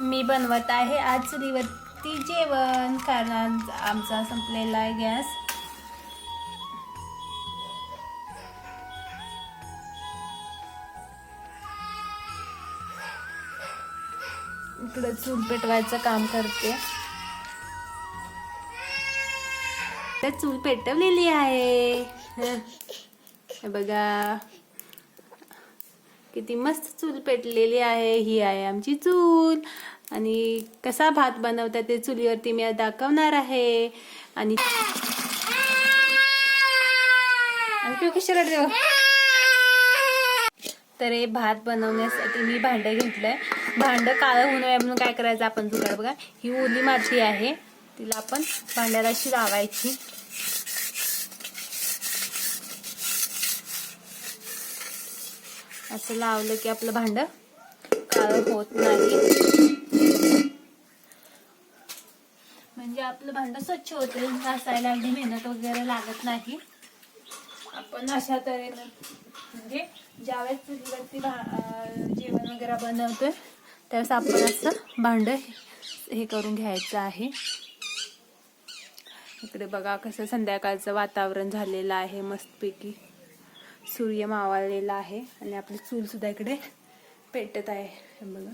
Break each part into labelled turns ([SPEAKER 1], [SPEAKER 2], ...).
[SPEAKER 1] मी बनवत आहे. आज चुलीवरती जेवण कारण आमचा संपलेला आहे गॅस. इकडं चूल पेटवायचं काम करते. तर चूल पेटवलेली आहे. बघा. किती मस्त चूल पेटलेली आहे ही आहे आमची चूल. आणि कसा भात बनवतात ते चुलीवरती मी आज दाखवणार आहे. आणि आणि कशी तर हे भात बनवण्यासाठी मी भांडं घेतलंय. भांडं काळं होऊ नये म्हणून काय करायचं आपण जुगाड बघा. ही ओली माती आहे. तिला आपण भांड्याला अशी लावायची. असं लावलं की आपलं भांडं काळं होत नाही. म्हणजे आपलं भांडं स्वच्छ होते घासायला अगदी मेहनत वगैरे लागत नाही. आपण अशा तऱ्हेनं म्हणजे ज्यावेळेस चुलीवरती भा- जेवण वगैरे बनवतोय त्यावेळेस आपण असं भांडं हे करून घ्यायचं आहे. इकडे बघा कसं संध्याकाळचं वातावरण झालेलं आहे मस्तपैकी. सूर्य मावळलेला आहे आणि आपली चूल सुद्धा इकडे पेटत आहे. हे बघा.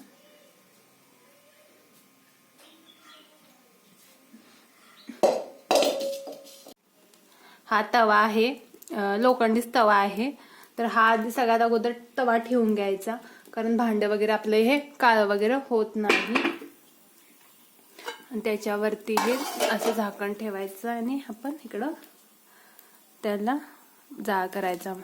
[SPEAKER 1] हा तवा आहे. लोखंडीच तवा आहे. तर हा आधी सगळ्यात अगोदर तवा ठेवून घ्यायचा. कारण भांडं वगैरे आपलं हे काळं वगैरे होत नाही. आणि त्याच्यावरती हे असं झाकण ठेवायचं आणि आपण इकडं त्याला जाळ करायचा.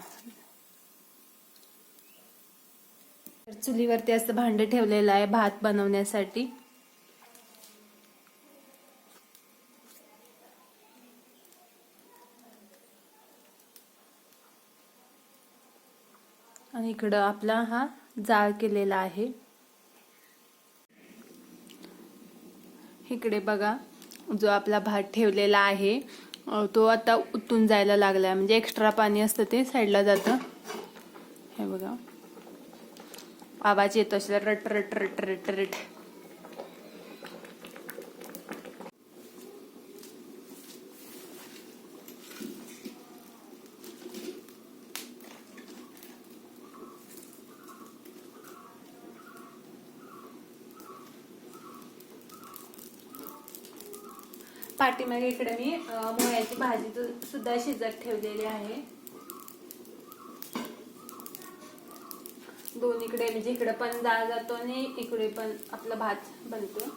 [SPEAKER 1] तर चुलीवरती असं भांडं ठेवलेलं आहे भात बनवण्यासाठी. आणि इकडं आपला हा जाळ केलेला आहे. इकडे बघा जो आपला भात ठेवलेला आहे. तो आता उतून जायला लागलाय. म्हणजे एक्स्ट्रा पाणी असतं ते साईडला जातं. हे बघा. आवाज येतो असेल. रट रट रट रट रट. पाठीमागे इकडे मी मुळ्याची भाजी सुद्धा शिजत ठेवलेली आहे. दोन्हीकडे म्हणजे इकडे पण जाळ जातो आणि इकडे पण आपला भात बनतो.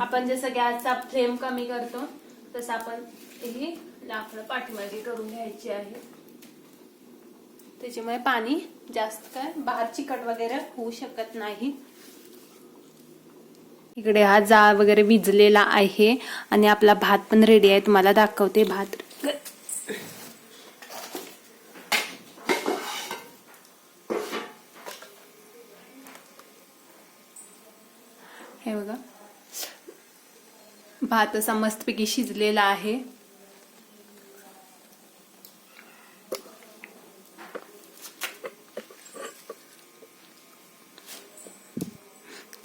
[SPEAKER 1] आपण जसं गॅसचा फ्लेम कमी करतो तसं आपण ही लाकडं पाठीमागे करून घ्यायची आहे. त्याच्यामुळे पाणी जास्त काय? बाहेर चिकट वगैरे होऊ शकत नाही. इकडे हा जाळ वगैरे विजलेला आहे आणि आपला भात पण रेडी आहे. तुम्हाला दाखवते भात. हे बघा. भात असा मस्तपैकी शिजलेला आहे.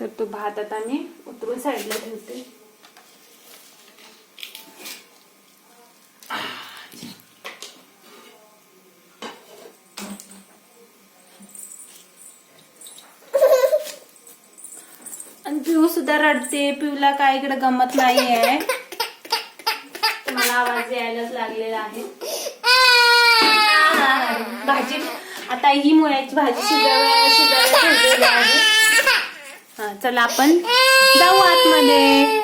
[SPEAKER 1] तर तो भात आता मी उतरून साईडला ठेवते. आणि पिऊ सुद्धा रडते पिऊला काय इकडे गमत नाही आहे मला आवाज यायलाच लागलेला आहे. भाजी आता ही मुळ्याची भाजी शिजायला शिजायला ठेवलेली आहे. चला आपण जाऊ आतमध्ये.